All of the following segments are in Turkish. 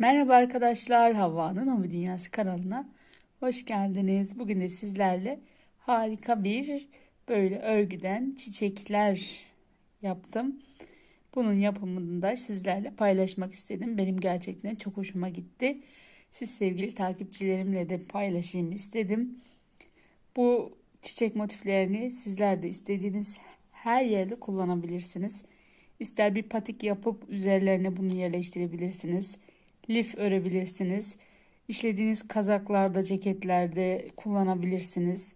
Merhaba arkadaşlar, Havva'nın Hobi Dünyası kanalına hoş geldiniz. Bugün de sizlerle harika bir böyle örgüden çiçekler yaptım. Bunun yapımını da sizlerle paylaşmak istedim. Benim gerçekten çok hoşuma gitti. Siz sevgili takipçilerimle de paylaşayım istedim. Bu çiçek motiflerini sizler de istediğiniz her yerde kullanabilirsiniz. İster bir patik yapıp üzerlerine bunu yerleştirebilirsiniz lif örebilirsiniz. İşlediğiniz kazaklarda, ceketlerde kullanabilirsiniz.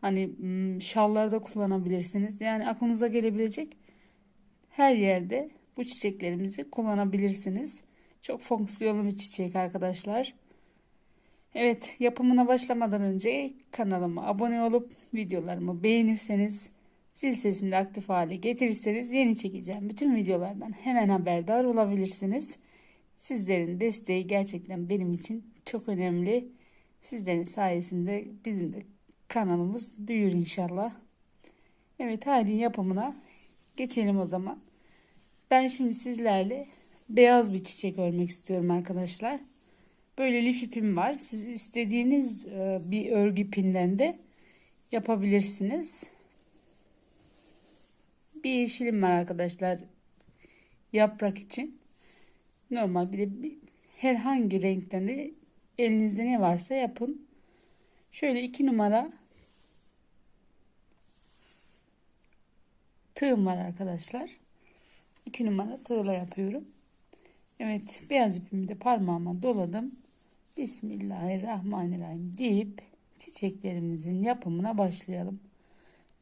Hani hmm, şallarda kullanabilirsiniz. Yani aklınıza gelebilecek her yerde bu çiçeklerimizi kullanabilirsiniz. Çok fonksiyonlu bir çiçek arkadaşlar. Evet yapımına başlamadan önce kanalıma abone olup videolarımı beğenirseniz zil sesini aktif hale getirirseniz yeni çekeceğim bütün videolardan hemen haberdar olabilirsiniz. Sizlerin desteği gerçekten benim için çok önemli. Sizlerin sayesinde bizim de kanalımız büyür inşallah. Evet halin yapımına geçelim o zaman. Ben şimdi sizlerle beyaz bir çiçek örmek istiyorum arkadaşlar. Böyle lif ipim var. Siz istediğiniz e, bir örgü ipinden de yapabilirsiniz. Bir yeşilim var arkadaşlar yaprak için. Normal bir de bir, herhangi renkten de elinizde ne varsa yapın. Şöyle iki numara tığım var arkadaşlar. 2 numara tığla yapıyorum. Evet beyaz ipimi de parmağıma doladım. Bismillahirrahmanirrahim deyip çiçeklerimizin yapımına başlayalım.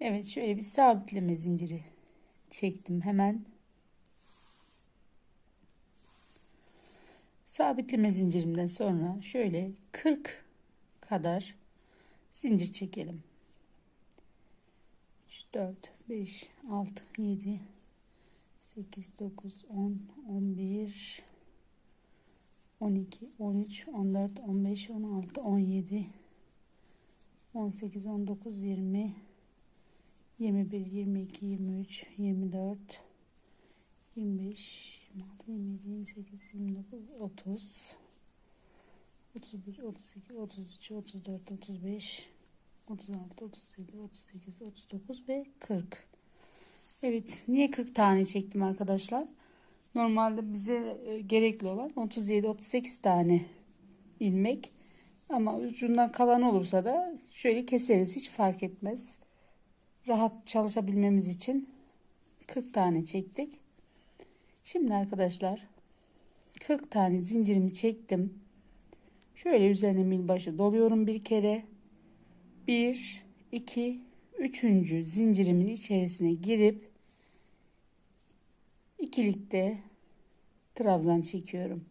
Evet şöyle bir sabitleme zinciri çektim hemen. Sabitleme zincirimden sonra şöyle 40 kadar zincir çekelim. 4, 5, 6, 7, 8, 9, 10, 11, 12, 13, 14, 15, 16, 17, 18, 19, 20, 21, 22, 23, 24, 25, 26, 27, 28, 29, 30, 31, 32, 33, 34, 35, 36, 37, 38, 39 ve 40. Evet niye 40 tane çektim arkadaşlar? Normalde bize e, gerekli olan 37-38 tane ilmek. Ama ucundan kalan olursa da şöyle keseriz hiç fark etmez. Rahat çalışabilmemiz için 40 tane çektik. Şimdi arkadaşlar 40 tane zincirimi çektim. Şöyle üzerine milbaşı doluyorum bir kere. 1 2 3. zincirimin içerisine girip ikilikte trabzan çekiyorum.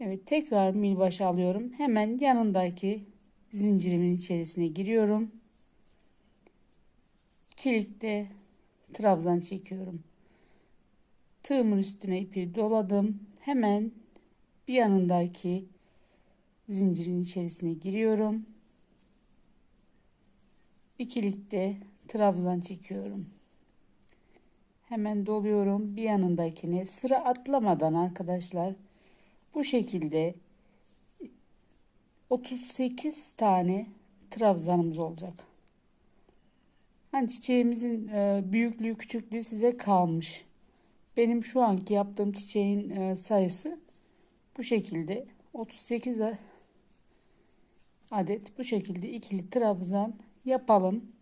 Evet tekrar milbaşı alıyorum. Hemen yanındaki zincirimin içerisine giriyorum. İkilikte trabzan çekiyorum. Tığımın üstüne ipi doladım. Hemen bir yanındaki zincirin içerisine giriyorum. İkilikte trabzan çekiyorum. Hemen doluyorum bir yanındakine sıra atlamadan arkadaşlar bu şekilde 38 tane trabzanımız olacak. Hani çiçeğimizin e, büyüklüğü küçüklüğü size kalmış. Benim şu anki yaptığım çiçeğin e, sayısı bu şekilde 38 adet bu şekilde ikili trabzan yapalım.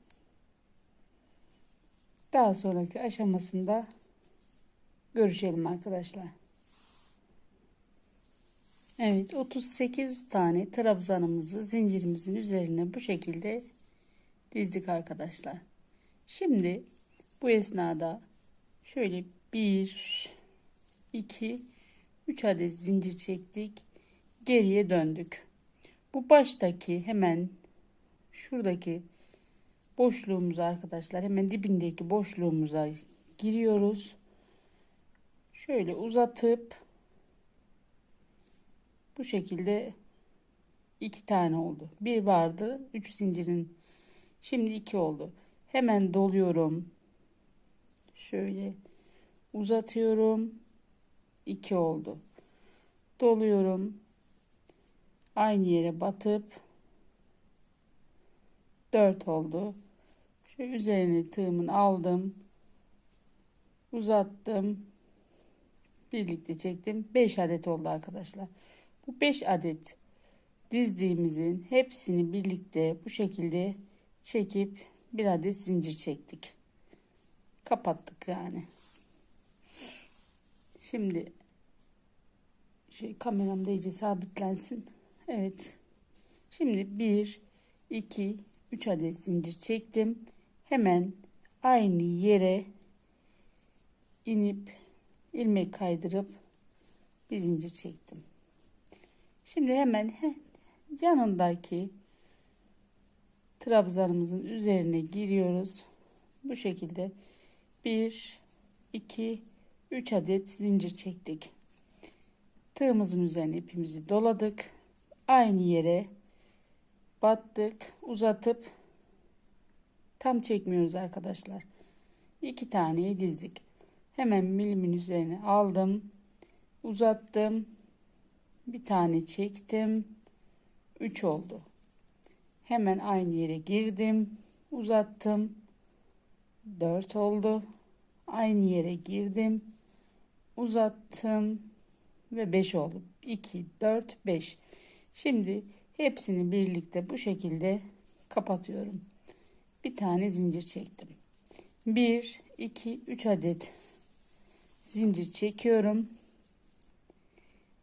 Daha sonraki aşamasında görüşelim arkadaşlar. Evet 38 tane trabzanımızı zincirimizin üzerine bu şekilde dizdik arkadaşlar. Şimdi bu esnada şöyle 1 2 3 adet zincir çektik. Geriye döndük. Bu baştaki hemen şuradaki boşluğumuza arkadaşlar hemen dibindeki boşluğumuza giriyoruz. Şöyle uzatıp bu şekilde iki tane oldu. Bir vardı. Üç zincirin şimdi iki oldu. Hemen doluyorum. Şöyle uzatıyorum. 2 oldu. doluyorum. Aynı yere batıp 4 oldu. Şu üzerine tığımın aldım. Uzattım. Birlikte çektim. 5 adet oldu arkadaşlar. Bu 5 adet dizdiğimizin hepsini birlikte bu şekilde çekip bir adet zincir çektik. Kapattık yani. Şimdi şey kameramda iyice sabitlensin. Evet. Şimdi 1 2 3 adet zincir çektim. Hemen aynı yere inip ilmek kaydırıp bir zincir çektim. Şimdi hemen yanındaki trabzanımızın üzerine giriyoruz. Bu şekilde 1 2 3 adet zincir çektik. Tığımızın üzerine ipimizi doladık. Aynı yere battık, uzatıp tam çekmiyoruz arkadaşlar. İki taneyi dizdik. Hemen milimin üzerine aldım. Uzattım. Bir tane çektim. 3 oldu. Hemen aynı yere girdim. Uzattım. 4 oldu. Aynı yere girdim. Uzattım. Ve 5 oldu. 2, 4, 5. Şimdi hepsini birlikte bu şekilde kapatıyorum. Bir tane zincir çektim. 1, 2, 3 adet zincir çekiyorum.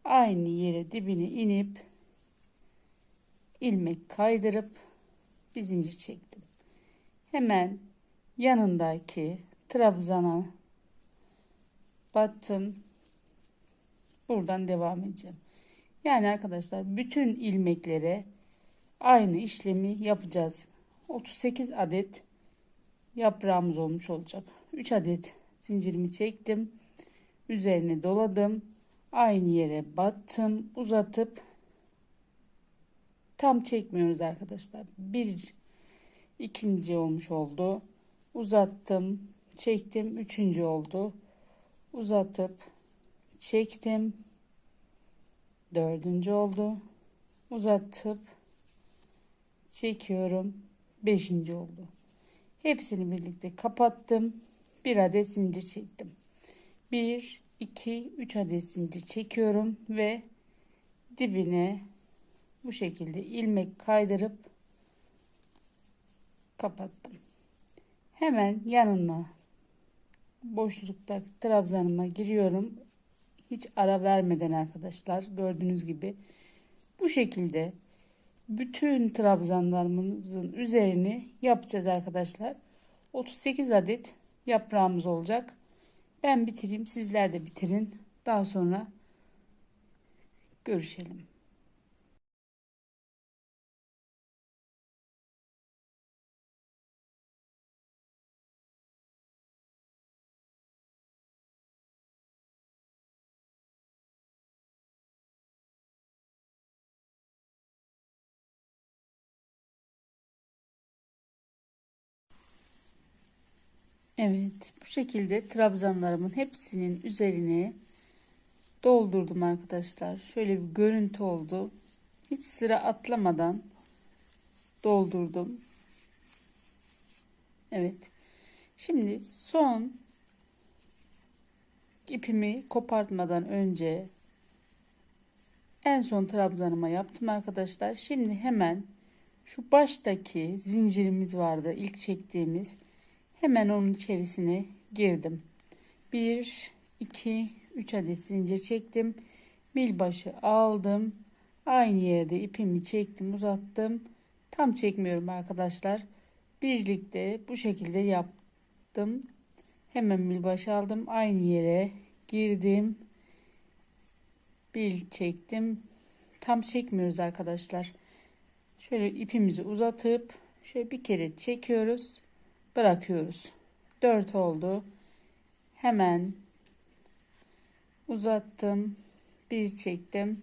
Aynı yere dibine inip ilmek kaydırıp bir zincir çektim. Hemen yanındaki trabzana battım. Buradan devam edeceğim. Yani arkadaşlar bütün ilmeklere aynı işlemi yapacağız. 38 adet yaprağımız olmuş olacak. 3 adet zincirimi çektim. Üzerine doladım. Aynı yere battım. Uzatıp tam çekmiyoruz arkadaşlar. Bir ikinci olmuş oldu. Uzattım. Çektim. Üçüncü oldu. Uzatıp çektim. Dördüncü oldu. Uzatıp çekiyorum. Beşinci oldu. Hepsini birlikte kapattım. Bir adet zincir çektim. Bir, iki, üç adet zincir çekiyorum ve dibine bu şekilde ilmek kaydırıp kapattım. Hemen yanına boşlukta trabzanıma giriyorum. Hiç ara vermeden arkadaşlar gördüğünüz gibi bu şekilde bütün trabzanlarımızın üzerini yapacağız arkadaşlar. 38 adet yaprağımız olacak. Ben bitireyim sizler de bitirin. Daha sonra görüşelim. Evet bu şekilde trabzanlarımın hepsinin üzerine doldurdum arkadaşlar. Şöyle bir görüntü oldu. Hiç sıra atlamadan doldurdum. Evet. Şimdi son ipimi kopartmadan önce en son trabzanıma yaptım arkadaşlar. Şimdi hemen şu baştaki zincirimiz vardı ilk çektiğimiz Hemen onun içerisine girdim. 1, 2, 3 adet zincir çektim. Bil başı aldım. Aynı yerde ipimi çektim uzattım. Tam çekmiyorum arkadaşlar. Birlikte bu şekilde yaptım. Hemen bil başı aldım. Aynı yere girdim. Bil çektim. Tam çekmiyoruz arkadaşlar. Şöyle ipimizi uzatıp şöyle bir kere çekiyoruz bırakıyoruz. 4 oldu. Hemen uzattım. 1 çektim.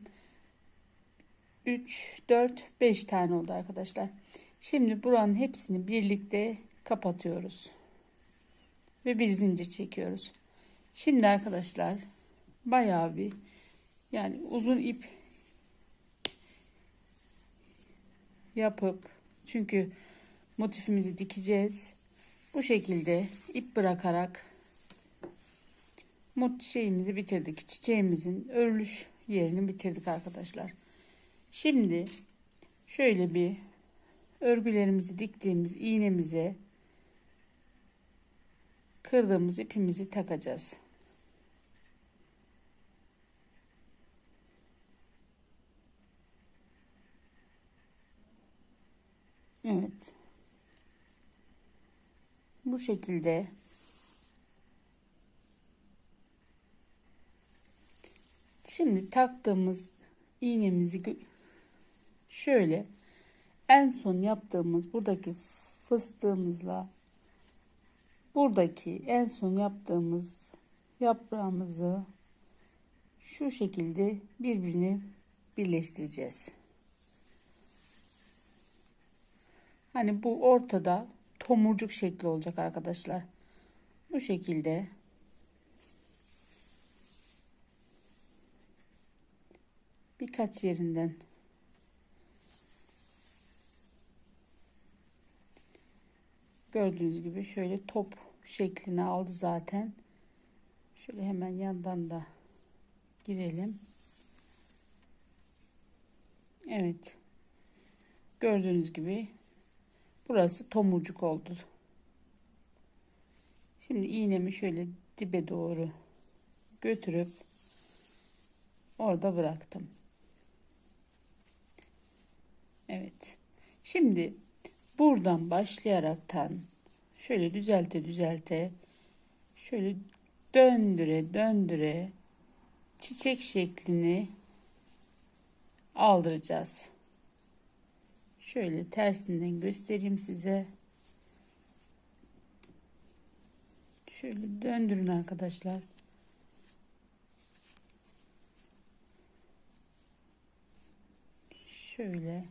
3, 4, 5 tane oldu arkadaşlar. Şimdi buranın hepsini birlikte kapatıyoruz. Ve bir zincir çekiyoruz. Şimdi arkadaşlar bayağı bir Yani uzun ip yapıp çünkü motifimizi dikeceğiz. Bu şekilde ip bırakarak mut şeyimizi bitirdik. Çiçeğimizin örülüş yerini bitirdik arkadaşlar. Şimdi şöyle bir örgülerimizi diktiğimiz iğnemize kırdığımız ipimizi takacağız. Evet. Bu şekilde Şimdi taktığımız iğnemizi şöyle en son yaptığımız buradaki fıstığımızla buradaki en son yaptığımız yaprağımızı şu şekilde birbirine birleştireceğiz. Hani bu ortada tomurcuk şekli olacak arkadaşlar. Bu şekilde birkaç yerinden gördüğünüz gibi şöyle top şeklini aldı zaten. Şöyle hemen yandan da girelim. Evet. Gördüğünüz gibi burası tomurcuk oldu. Şimdi iğnemi şöyle dibe doğru götürüp orada bıraktım. Evet. Şimdi buradan başlayaraktan şöyle düzelte düzelte şöyle döndüre döndüre çiçek şeklini aldıracağız. Şöyle tersinden göstereyim size. Şöyle döndürün arkadaşlar. Şöyle.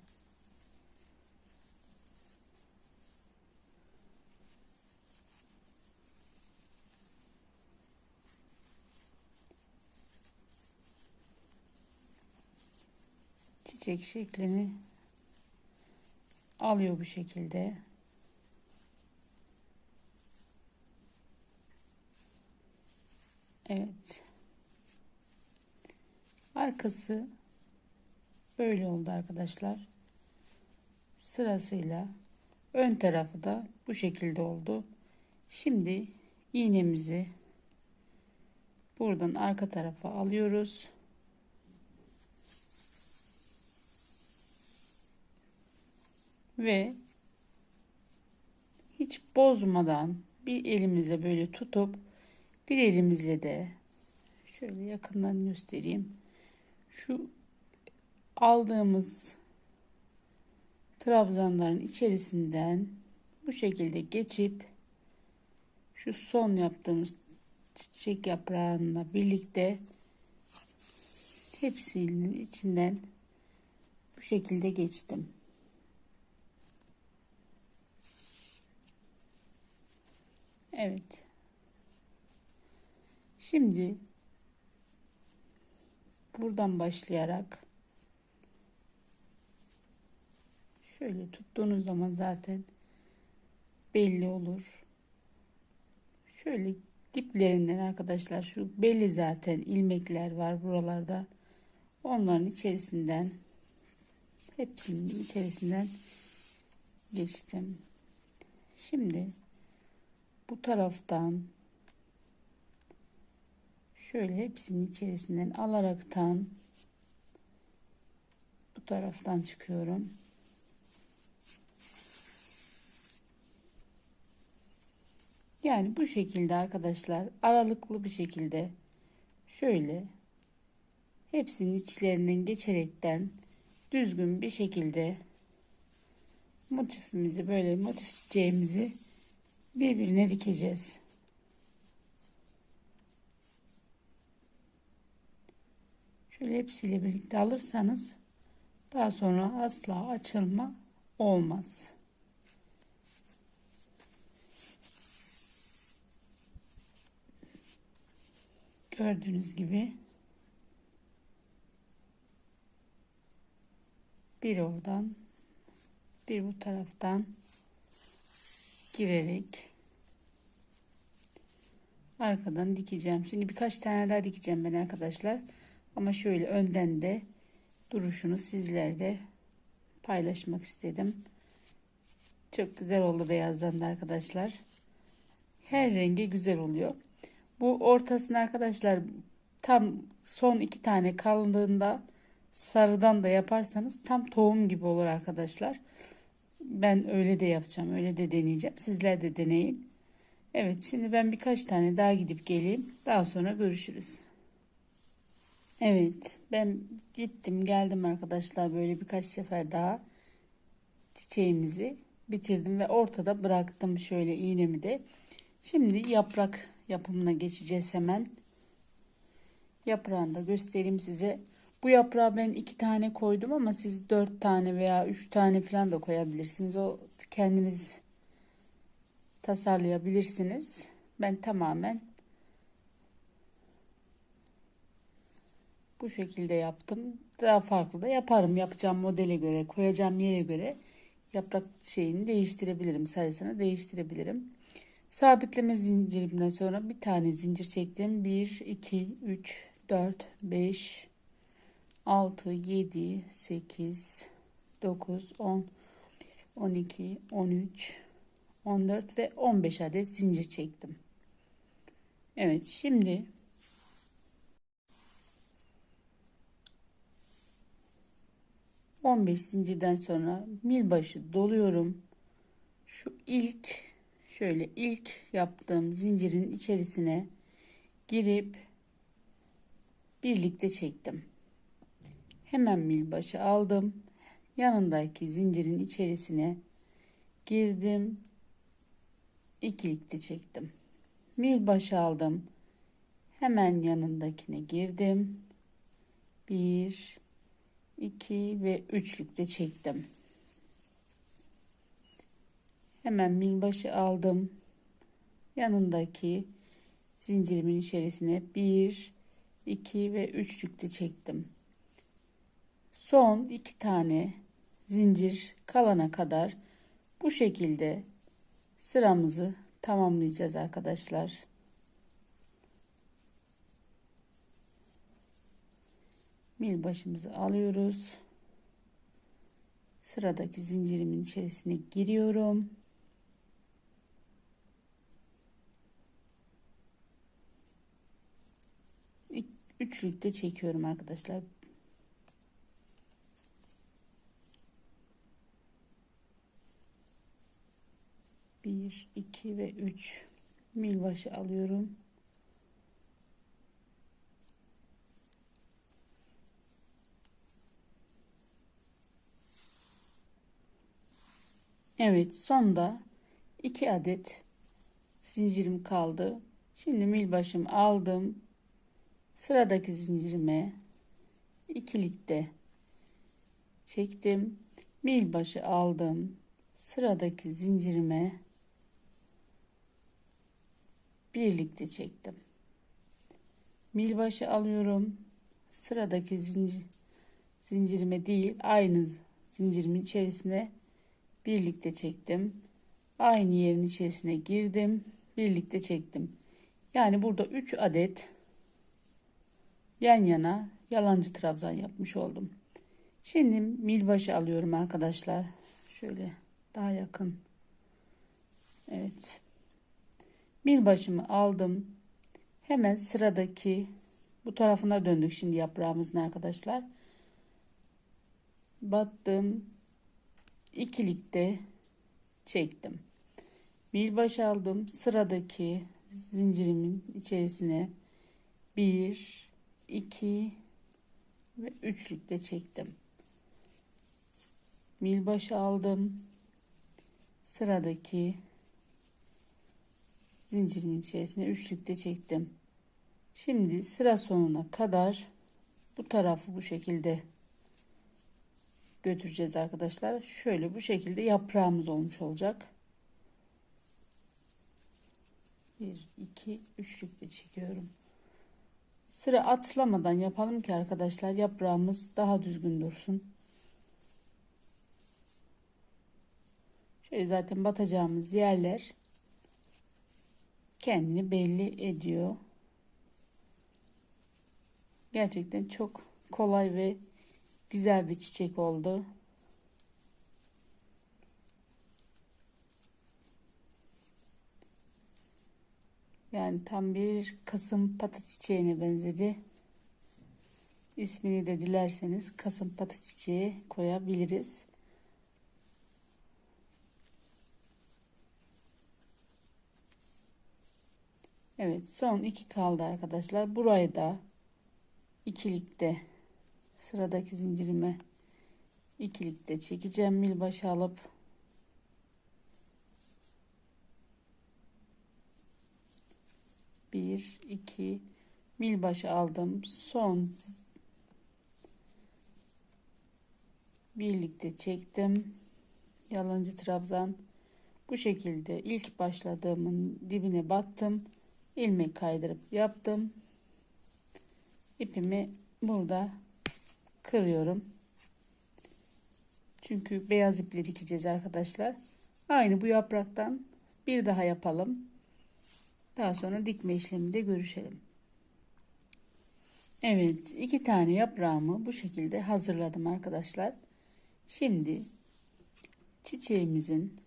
çiçek şeklini alıyor bu şekilde. Evet. Arkası böyle oldu arkadaşlar. Sırasıyla ön tarafı da bu şekilde oldu. Şimdi iğnemizi buradan arka tarafa alıyoruz. Ve hiç bozmadan bir elimizle böyle tutup bir elimizle de şöyle yakından göstereyim. Şu aldığımız trabzanların içerisinden bu şekilde geçip şu son yaptığımız çiçek yaprağıyla birlikte hepsinin içinden bu şekilde geçtim. Evet. Şimdi buradan başlayarak şöyle tuttuğunuz zaman zaten belli olur. Şöyle diplerinden arkadaşlar şu belli zaten ilmekler var buralarda. Onların içerisinden hepsinin içerisinden geçtim. Şimdi bu taraftan şöyle hepsinin içerisinden alaraktan bu taraftan çıkıyorum. Yani bu şekilde arkadaşlar aralıklı bir şekilde şöyle hepsinin içlerinden geçerekten düzgün bir şekilde motifimizi böyle motif çiçeğimizi birbirine dikeceğiz. Şöyle hepsiyle birlikte alırsanız daha sonra asla açılma olmaz. Gördüğünüz gibi bir oradan bir bu taraftan girerek arkadan dikeceğim. Şimdi birkaç tane daha dikeceğim ben arkadaşlar. Ama şöyle önden de duruşunu sizlerle paylaşmak istedim. Çok güzel oldu beyazlandı arkadaşlar. Her rengi güzel oluyor. Bu ortasını arkadaşlar tam son iki tane kalındığında sarıdan da yaparsanız tam tohum gibi olur arkadaşlar. Ben öyle de yapacağım. Öyle de deneyeceğim. Sizler de deneyin. Evet şimdi ben birkaç tane daha gidip geleyim. Daha sonra görüşürüz. Evet ben gittim geldim arkadaşlar böyle birkaç sefer daha çiçeğimizi bitirdim ve ortada bıraktım şöyle iğnemi de. Şimdi yaprak yapımına geçeceğiz hemen. Yaprağını da göstereyim size. Bu yaprağı ben iki tane koydum ama siz dört tane veya üç tane falan da koyabilirsiniz. O kendiniz tasarlayabilirsiniz. Ben tamamen bu şekilde yaptım. Daha farklı da yaparım. Yapacağım modele göre, koyacağım yere göre yaprak şeyini değiştirebilirim. Sayısını değiştirebilirim. Sabitleme zincirimden sonra bir tane zincir çektim. 1, 2, 3, 4, 5, 6, 7, 8, 9, 10, 12, 13, 14 ve 15 adet zincir çektim. Evet şimdi on beş zincirden sonra mil başı doluyorum. Şu ilk şöyle ilk yaptığım zincirin içerisine girip birlikte çektim. Hemen mil başı aldım. Yanındaki zincirin içerisine girdim ikilikli çektim. Mil başı aldım. Hemen yanındakine girdim. Bir, iki ve üçlükte çektim. Hemen mil başı aldım. Yanındaki zincirimin içerisine bir, iki ve üçlükte çektim. Son iki tane zincir kalana kadar bu şekilde sıramızı tamamlayacağız arkadaşlar. Mil başımızı alıyoruz. Sıradaki zincirimin içerisine giriyorum. Üçlükte çekiyorum arkadaşlar. 1 2 ve 3 mil başı alıyorum. Evet sonda 2 adet zincirim kaldı. Şimdi mil başım aldım. Sıradaki zincirime ikilikte çektim. Mil başı aldım. Sıradaki zincirime birlikte çektim. Milbaşı alıyorum. Sıradaki zincir, zincirime değil aynı zincirimin içerisine birlikte çektim. Aynı yerin içerisine girdim. Birlikte çektim. Yani burada 3 adet yan yana yalancı trabzan yapmış oldum. Şimdi milbaşı alıyorum arkadaşlar. Şöyle daha yakın. Evet. Mil başımı aldım. Hemen sıradaki bu tarafına döndük şimdi yaprağımızın arkadaşlar. Battım. ikilikte çektim. Mil baş aldım. Sıradaki zincirimin içerisine bir, iki ve üçlükte çektim. Mil başı aldım. Sıradaki zincirimin içerisine üçlükte çektim. Şimdi sıra sonuna kadar bu tarafı bu şekilde götüreceğiz arkadaşlar. Şöyle bu şekilde yaprağımız olmuş olacak. 1 2 üçlükte çekiyorum. Sıra atlamadan yapalım ki arkadaşlar yaprağımız daha düzgün dursun. Şöyle zaten batacağımız yerler kendini belli ediyor. Gerçekten çok kolay ve güzel bir çiçek oldu. Yani tam bir kasım patı çiçeğine benzedi. İsmini de dilerseniz kasım patı çiçeği koyabiliriz. Evet son iki kaldı arkadaşlar. Burayı da ikilikte sıradaki zincirime ikilikte çekeceğim. Mil başı alıp bir iki mil başı aldım. Son birlikte çektim. Yalancı trabzan bu şekilde ilk başladığımın dibine battım ilmek kaydırıp yaptım. İpimi burada kırıyorum. Çünkü beyaz iple dikeceğiz arkadaşlar. Aynı bu yapraktan bir daha yapalım. Daha sonra dikme işleminde görüşelim. Evet iki tane yaprağımı bu şekilde hazırladım arkadaşlar. Şimdi çiçeğimizin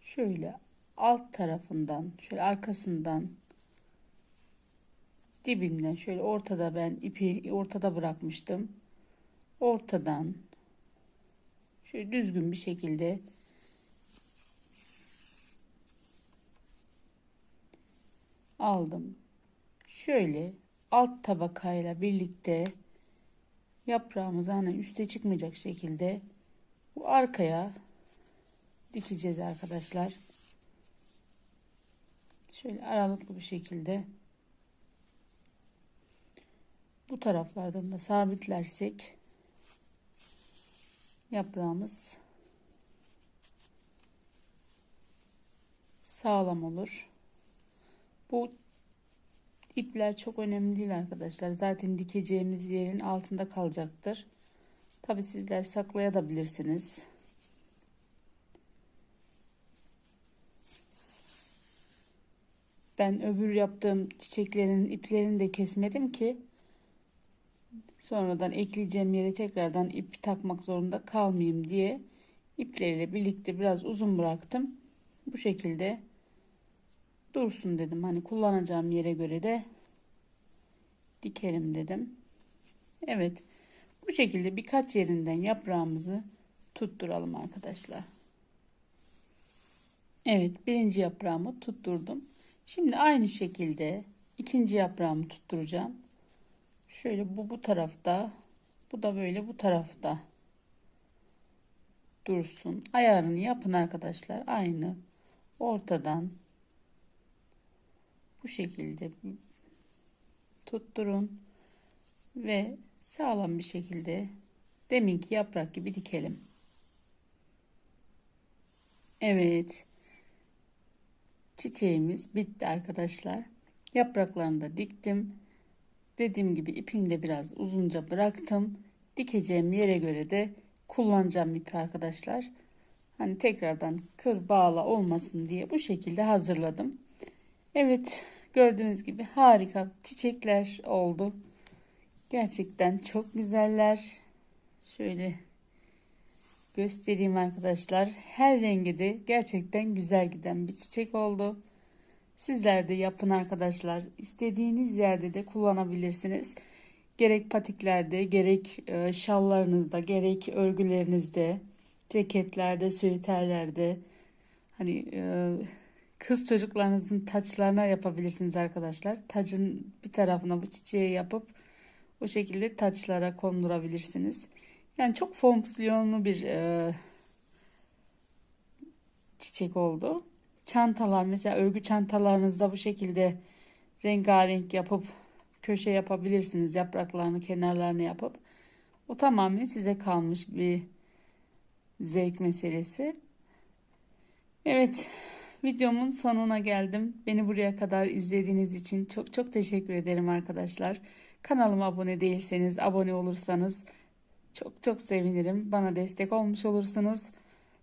şöyle alt tarafından şöyle arkasından dibinden şöyle ortada ben ipi ortada bırakmıştım. Ortadan şöyle düzgün bir şekilde aldım. Şöyle alt tabakayla birlikte yaprağımız hani üste çıkmayacak şekilde bu arkaya dikeceğiz arkadaşlar. Şöyle aralıklı bir şekilde bu taraflardan da sabitlersek yaprağımız sağlam olur. Bu ipler çok önemli değil arkadaşlar. Zaten dikeceğimiz yerin altında kalacaktır. Tabi sizler saklayabilirsiniz. Ben öbür yaptığım çiçeklerin iplerini de kesmedim ki sonradan ekleyeceğim yere tekrardan ip takmak zorunda kalmayayım diye ipleriyle birlikte biraz uzun bıraktım. Bu şekilde dursun dedim. Hani kullanacağım yere göre de dikelim dedim. Evet. Bu şekilde birkaç yerinden yaprağımızı tutturalım arkadaşlar. Evet birinci yaprağımı tutturdum. Şimdi aynı şekilde ikinci yaprağımı tutturacağım. Şöyle bu bu tarafta, bu da böyle bu tarafta dursun. Ayarını yapın arkadaşlar. Aynı ortadan bu şekilde tutturun ve sağlam bir şekilde deminki yaprak gibi dikelim. Evet. Çiçeğimiz bitti arkadaşlar. Yapraklarını da diktim. Dediğim gibi ipini de biraz uzunca bıraktım. Dikeceğim yere göre de kullanacağım ipi arkadaşlar. Hani tekrardan kır bağla olmasın diye bu şekilde hazırladım. Evet gördüğünüz gibi harika çiçekler oldu. Gerçekten çok güzeller. Şöyle göstereyim arkadaşlar. Her rengi de gerçekten güzel giden bir çiçek oldu. Sizler de yapın arkadaşlar. İstediğiniz yerde de kullanabilirsiniz. Gerek patiklerde, gerek e, şallarınızda, gerek örgülerinizde, ceketlerde, süveterlerde hani e, kız çocuklarınızın taçlarına yapabilirsiniz arkadaşlar. Tacın bir tarafına bu çiçeği yapıp o şekilde taçlara kondurabilirsiniz. Yani çok fonksiyonlu bir e, çiçek oldu. Çantalar mesela örgü çantalarınızda bu şekilde rengarenk yapıp köşe yapabilirsiniz. Yapraklarını kenarlarını yapıp. O tamamen size kalmış bir zevk meselesi. Evet videomun sonuna geldim. Beni buraya kadar izlediğiniz için çok çok teşekkür ederim arkadaşlar. Kanalıma abone değilseniz abone olursanız çok çok sevinirim. Bana destek olmuş olursunuz.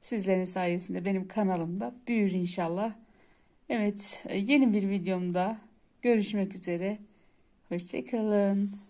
Sizlerin sayesinde benim kanalımda büyür inşallah. Evet, yeni bir videomda görüşmek üzere. Hoşçakalın.